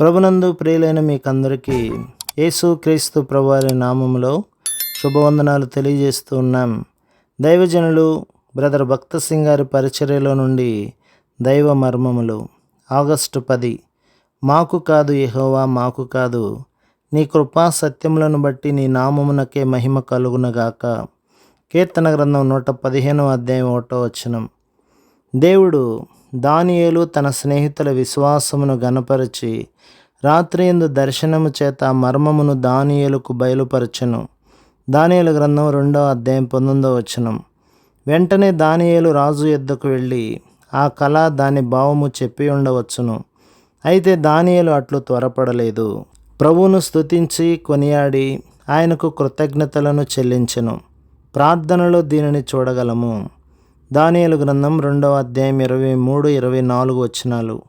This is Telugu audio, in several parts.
ప్రభునందు ప్రియులైన మీకందరికీ యేసు క్రీస్తు ప్రభువారి నామములో శుభవందనాలు తెలియజేస్తూ ఉన్నాం. దైవజనులు బ్రదర్ భక్త సింగ్ గారి పరిచర్యలో నుండి దైవ మర్మములు ఆగస్టు పది. మాకు కాదు యహోవా మాకు కాదు. నీ కృపా సత్యములను బట్టి నీ నామమునకే మహిమ కలుగునగాక. కీర్తన గ్రంథం నూట పదిహేనవ అధ్యాయం ఒకటో వచనం. దేవుడు దానియేలు తన స్నేహితుల విశ్వాసమును గనపరిచి రాత్రియందు దర్శనము చేత మర్మమును దానియేలుకు బయలుపరచను. దానియేలు గ్రంథం రెండో అధ్యాయం పంతొమ్మిదో వచనం. వెంటనే దానియేలు రాజు ఎద్దకు వెళ్ళి ఆ కళ దాని భావము చెప్పి ఉండవచ్చును. అయితే దానియేలు అట్లు త్వరపడలేదు. ప్రభువును స్తుతించి కొనియాడి ఆయనకు కృతజ్ఞతలను చెల్లించెను. ప్రార్థనలో దీనిని చూడగలము. దానియలు గ్రంథం రెండవ అధ్యాయం ఇరవై మూడు ఇరవై నాలుగు వచనాలు.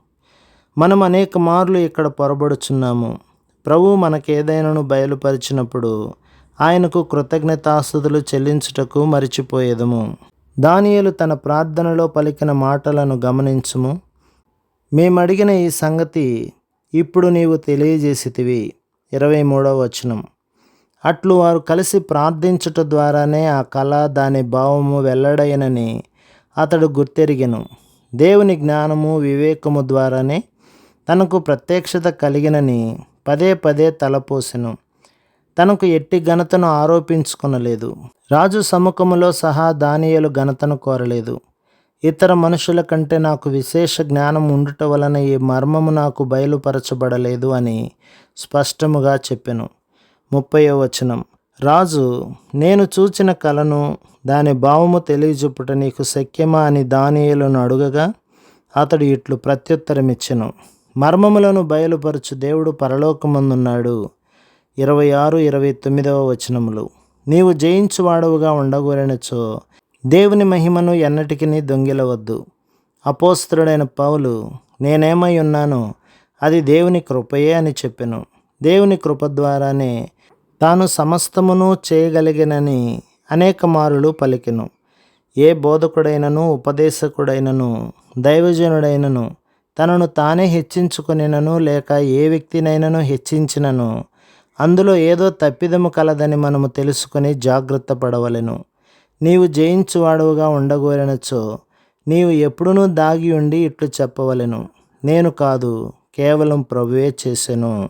మనం అనేక మార్లు ఇక్కడ పొరబడుచున్నాము. ప్రభు మనకేదైనాను బయలుపరిచినప్పుడు ఆయనకు కృతజ్ఞతాస్థుతులు చెల్లించుటకు మరిచిపోయేదము. దానియలు తన ప్రార్థనలో పలికిన మాటలను గమనించుము. మేమడిగిన ఈ సంగతి ఇప్పుడు నీవు తెలియజేసితివి. ఇరవై మూడవ వచనం. అట్లు వారు కలిసి ప్రార్థించుట ద్వారానే ఆ కళ దాని భావము వెల్లడైనని అతడు గుర్తెరిగెను. దేవుని జ్ఞానము వివేకము ద్వారానే తనకు ప్రత్యక్షత కలిగినని పదే పదే తలపోసెను. తనకు ఎట్టి ఘనతను ఆరోపించుకొనలేదు. రాజు సముఖములో సహా దానియలు ఘనతను కోరలేదు. ఇతర మనుషుల కంటే నాకు విశేష జ్ఞానం ఉండుట వలన ఈ మర్మము నాకు బయలుపరచబడలేదు అని స్పష్టముగా చెప్పెను. ముప్పయో వచనం. రాజు నేను చూచిన కలను దాని భావము తెలియజెప్పుట నీకు శక్యమా అని దానియులను అడుగగా అతడు ఇట్లు ప్రత్యుత్తరమిచ్చెను. మర్మములను బయలుపరచు దేవుడు పరలోకమందున్నాడు. ఇరవై ఆరు ఇరవై తొమ్మిదవ వచనములు. నీవు జయించువాడవుగా ఉండగోరనిచో దేవుని మహిమను ఎన్నటికి దొంగిలవద్దు. అపోస్తుడైన పౌలు నేనేమై ఉన్నానో అది దేవుని కృపయే అని చెప్పెను. దేవుని కృప ద్వారానే తాను సమస్తమును చేయగలిగినని అనేక మారులు పలికెను. ఏ బోధకుడైనను ఉపదేశకుడైనను దైవజనుడైనను తనను తానే హెచ్చించుకొనినను లేక ఏ వ్యక్తినైనను హెచ్చించినను అందులో ఏదో తప్పిదము కలదని మనము తెలుసుకొని జాగ్రత్త పడవలెను. నీవు జయించువాడవుగా ఉండగోరినచో నీవు ఎప్పుడునూ దాగి ఉండి ఇట్లు చెప్పవలెను. నేను కాదు కేవలం ప్రభువే చేసెను.